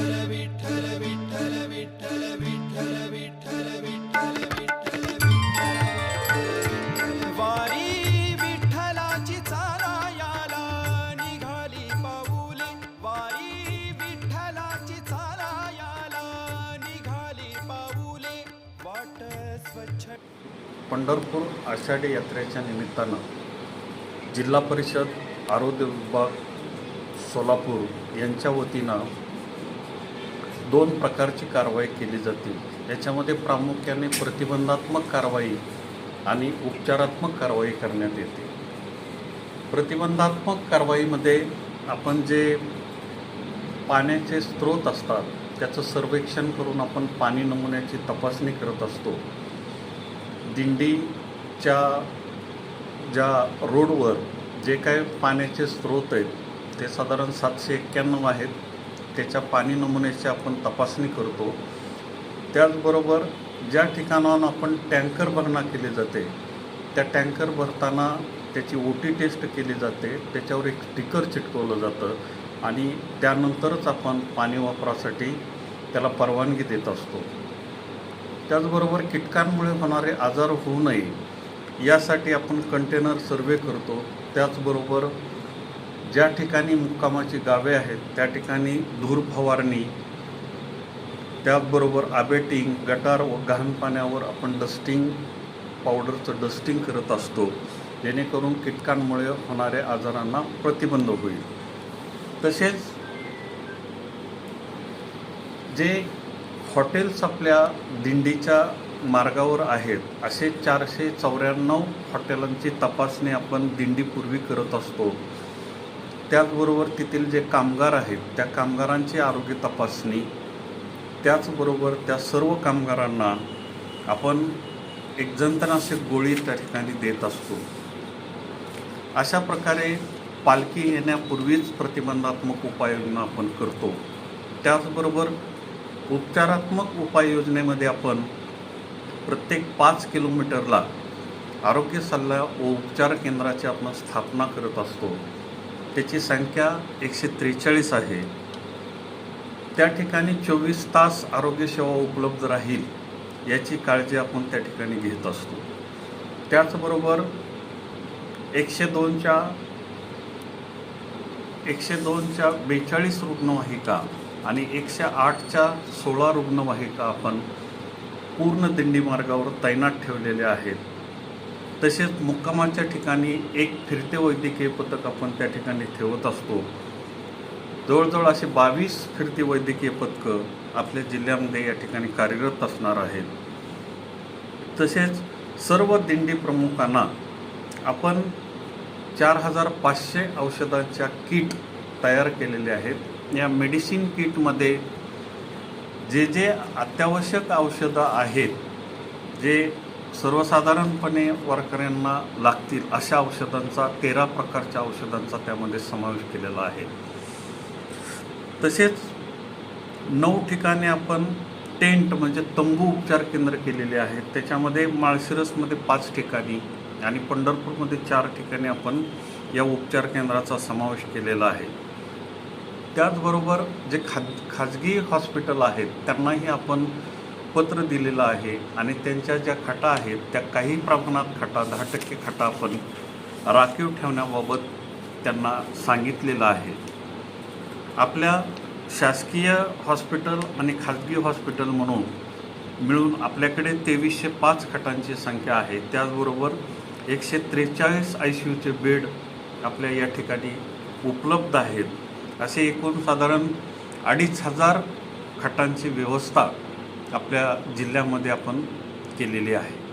विठ्ठल विठ्ठल विठ्ठल विठ्ठल विठ्ठल विठ्ठल विठ्ठल विठ्ठल वारी विठ्ठलाची चाला याला निघाली पाऊले. वारी विठ्ठलाची चाला याला निघाली पाऊले. वाट स्वच्छ पंढरपूर आषाढी यात्रेच्या निमित्तानं जिल्हा परिषद आरोग्य विभाग सोलापूर यांच्या वतीनं दोन प्रकारची कारवाई केली जाते. याच्यामध्ये प्रामुख्याने प्रतिबंधात्मक कारवाई आणि उपचारात्मक कारवाई करण्यात येते. प्रतिबंधात्मक कारवाईमध्ये आपण जे पाण्याचे स्रोत असतात त्याचं सर्वेक्षण करून आपण पाणी नमुन्याची तपासणी करत असतो. दिंडीच्या ज्या रोडवर जे काय पाण्याचे स्रोत आहेत ते साधारण सातशे एक्क्याण्णव आहेत. त्याच्या पाणी नमुन्याची आपण तपासणी करतो. त्याचबरोबर ज्या ठिकाणाहून आपण टँकर भरणा केली जाते त्या टँकर भरताना त्याची ओ टी टेस्ट केली जाते त्याच्यावर एक स्टिकर चिटकवलं जातं आणि त्यानंतरच आपण पाणी वापरासाठी त्याला परवानगी देत असतो. त्याचबरोबर कीटकांमुळे होणारे आजार होऊ नये यासाठी आपण कंटेनर सर्वे करतो. त्याचबरोबर ज्या ठिकाणी मुक्कामाची गावे आहेत त्या ठिकाणी धूर फवारणी त्याचबरोबर आबेटिंग गटार व घाण पाण्यावर आपण डस्टिंग पावडरचं डस्टिंग करत असतो. जेणेकरून कीटकांमुळे होणाऱ्या आजारांना प्रतिबंध होईल. तसेच जे हॉटेल्स आपल्या दिंडीच्या मार्गावर आहेत असे चारशे चौऱ्याण्णव हॉटेलांची तपासणी आपण दिंडीपूर्वी करत असतो. त्याचबरोबर तेथील जे कामगार आहेत त्या कामगारांची आरोग्य तपासणी त्याचबरोबर त्या सर्व कामगारांना आपण एक जंतनाशक गोळी त्या ठिकाणी देत असतो. अशा प्रकारे पालखी येण्यापूर्वीच प्रतिबंधात्मक उपाययोजना आपण करतो. त्याचबरोबर उपचारात्मक उपाययोजनेमध्ये आपण प्रत्येक पाच किलोमीटरला आरोग्य सल्ला व उपचार केंद्राची आपण स्थापना करत असतो. त्याची संख्या एकशे त्रेचाळीस आहे. त्या ठिकाणी चोवीस तास आरोग्यसेवा उपलब्ध राहील याची काळजी आपण त्या ठिकाणी घेत असतो. त्याचबरोबर एकशे दोनच्या एकशे दोनच्या बेचाळीस रुग्णवाहिका आणि एकशे आठच्या सोळा रुग्णवाहिका आपण पूर्ण दिंडी मार्गावर तैनात ठेवलेल्या आहेत. तसेच मुक्कामाच्या ठिकाणी एक फिरते वैद्यकीय पथक आपण त्या ठिकाणी ठेवत असतो. जवळजवळ असे बावीस फिरती वैद्यकीय पथकं आपल्या जिल्ह्यामध्ये या ठिकाणी कार्यरत असणार आहेत. तसेच सर्व दिंडी प्रमुखांना आपण चार हजार पाचशे औषधांच्या किट तयार केलेल्या आहेत. या मेडिसिन किटमध्ये जे जे अत्यावश्यक औषधं आहेत जे सर्वसाधारणपणे वारकऱ्यांना लागतील अशा औषधांचा तेरा प्रकारच्या औषधांचा त्यामध्ये समावेश केलेला आहे. तसेच नऊ ठिकाणी आपण टेंट म्हणजे तंबू उपचार केंद्र केलेले आहेत. त्याच्यामध्ये माळशिरसमध्ये पाच ठिकाणी आणि पंढरपूरमध्ये चार ठिकाणी आपण या उपचार केंद्राचा समावेश केलेला आहे. त्याचबरोबर जे खा खाजगी हॉस्पिटल आहेत त्यांनाही आपण पत्र दिलेलं आहे आणि त्यांच्या ज्या खटा आहेत त्या काही प्रमाणात खटा दहा टक्के खटा आपण राखीव ठेवण्याबाबत त्यांना सांगितलेलं आहे. आपल्या शासकीय हॉस्पिटल आणि खाजगी हॉस्पिटल म्हणून मिळून आपल्याकडे तेवीसशे पाच खटांची संख्या आहे. त्याचबरोबर एकशे त्रेचाळीस आय सी यूचे बेड आपल्या या ठिकाणी उपलब्ध आहेत. असे एकूण साधारण अडीच हजार खटांची व्यवस्था आपल्या जिल्ह्यामध्ये आपण केलेली आहे.